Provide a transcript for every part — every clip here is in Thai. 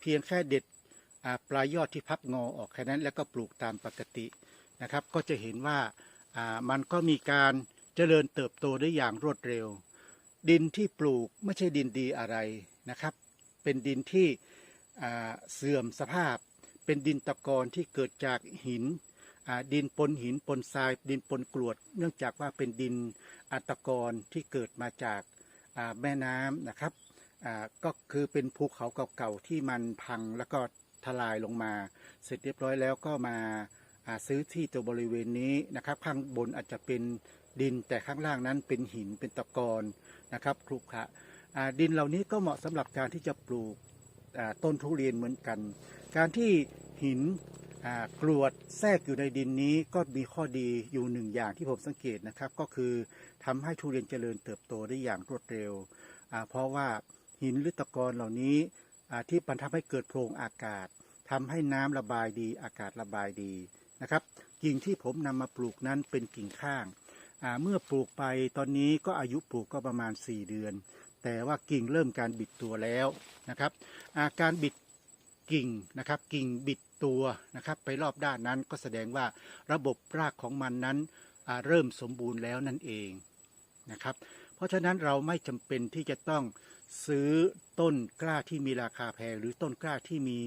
เพียงแค่เด็ดปลายยอดที่พับงอออกแค่นั้นแล้วก็ปลูกตามปกตินะครับ ก็จะเห็นว่ามันก็มีการเจริญเติบโตได้อย่างรวดเร็ว ดินที่ปลูกไม่ใช่ดินดีอะไรนะครับ เป็นดินที่เสื่อมสภาพ เป็นดินตะกอนที่เกิดจากหินดินปนหินปนทราย ดินปนกรวด เนื่องจากว่าเป็นดินอัตะกอนที่เกิดมาจากแม่น้ำนะครับ ก็คือเป็นภูเขาเก่าๆที่มันพังแล้วก็ทลายลงมา เสร็จเรียบร้อยแล้วก็มาซื้อที่ตัวบริเวณนี้นะครับ ข้างบนอาจจะเป็นดินแต่ข้างล่างนั้นเป็นหินเป็นตะกอนนะครับครุขระอ่าดินเหล่านี้ก็เหมาะสำหรับการที่จะปลูกต้นทุเรียนเหมือนกัน การที่หินกรวดแทรกอยู่ในดินนี้ก็มีข้อดีอยู่หนึ่งอย่างที่ผมสังเกตนะครับ ก็คือทำให้ทุเรียนเจริญเติบโตได้อย่างรวดเร็ว เพราะว่า หินหรือตะกอนเหล่านี้ที่มันทำให้เกิดโพรงอากาศทำให้น้ำระบายดีอากาศระบายดีนะครับกิ่งที่ผมนำมาปลูกนั้นเป็นกิ่งข้างเมื่อปลูกไปตอนนี้ก็อายุปลูกก็ประมาณ 4 เดือน แต่ว่ากิ่งเริ่มการบิดตัวแล้วนะครับอาการบิดกิ่งนะครับ กิ่งบิดตัวนะครับ ไปรอบด้านนั้นก็แสดงว่าระบบรากของมันนั้นเริ่มสมบูรณ์แล้วนั่นเองนะครับ เพราะฉะนั้นเราไม่จำเป็นที่จะต้องซื้อต้นกล้าที่มีราคาแพง หรือต้นกล้าที่มี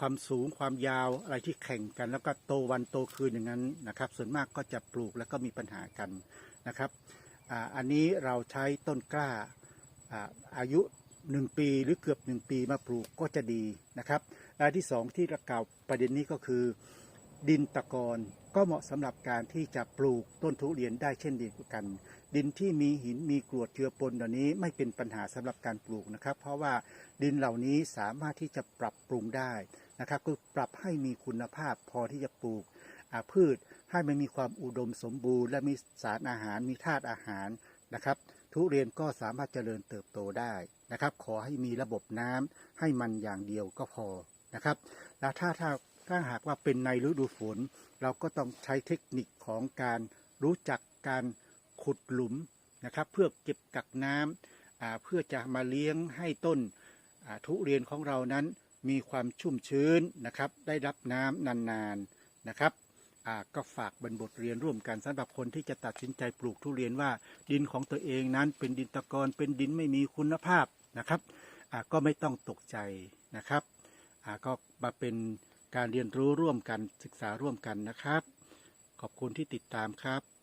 ความสูงความยาวอะไรที่แข่งกัน แล้วก็โตวันโตคืนอย่างนั้นนะครับ ส่วนมากก็จะปลูกแล้วก็มีปัญหากันนะครับออันนี้เราใช้ต้นกล้าอาอายุหนึ่งปีหรือเกือบหนึ่งปีมาปลูกก็จะดีนะครับและที่สองที่รากล่าวประเด็นนี้ก็คือ ดินตะกอนก็เหมาะสำหรับการที่จะปลูกต้นทุเรียนได้เช่นเดียวกัน ดินที่มีหินมีกรวดเจือปนเหล่านี้ไม่เป็นปัญหาสำหรับการปลูกนะครับ เพราะว่าดินเหล่านี้สามารถที่จะปรับปรุงได้นะครับคือปรับให้มีคุณภาพพอที่จะปลูกพืชให้มันมีความอุดมสมบูรณ์ และมีสารอาหารมีธาตุอาหารนะครับ ทุเรียนก็สามารถเจริญเติบโตได้นะครับ ขอให้มีระบบน้ำให้มันอย่างเดียวก็พอนะครับ แล้วถ้าถ้า ถ้าหากว่าเป็นในฤดูฝน เราก็ต้องใช้เทคนิคของการรู้จักการขุดหลุมนะครับเพื่อเก็บกักน้ำเพื่อจะมาเลี้ยงให้ต้นทุเรียนของเรานั้นมีความชุ่มชื้นนะครับ ได้รับน้ำนานๆนะครับก็ฝากเป็นบทเรียนร่วมกันสำหรับคนที่จะตัดสินใจปลูกทุเรียนว่าดินของตัวเองนั้นเป็นดินตะกอนเป็นดินไม่มีคุณภาพนะครับก็ไม่ต้องตกใจนะครับก็มาเป็น การเรียนรู้ร่วมกันศึกษาร่วมกันนะครับ ขอบคุณที่ติดตามครับ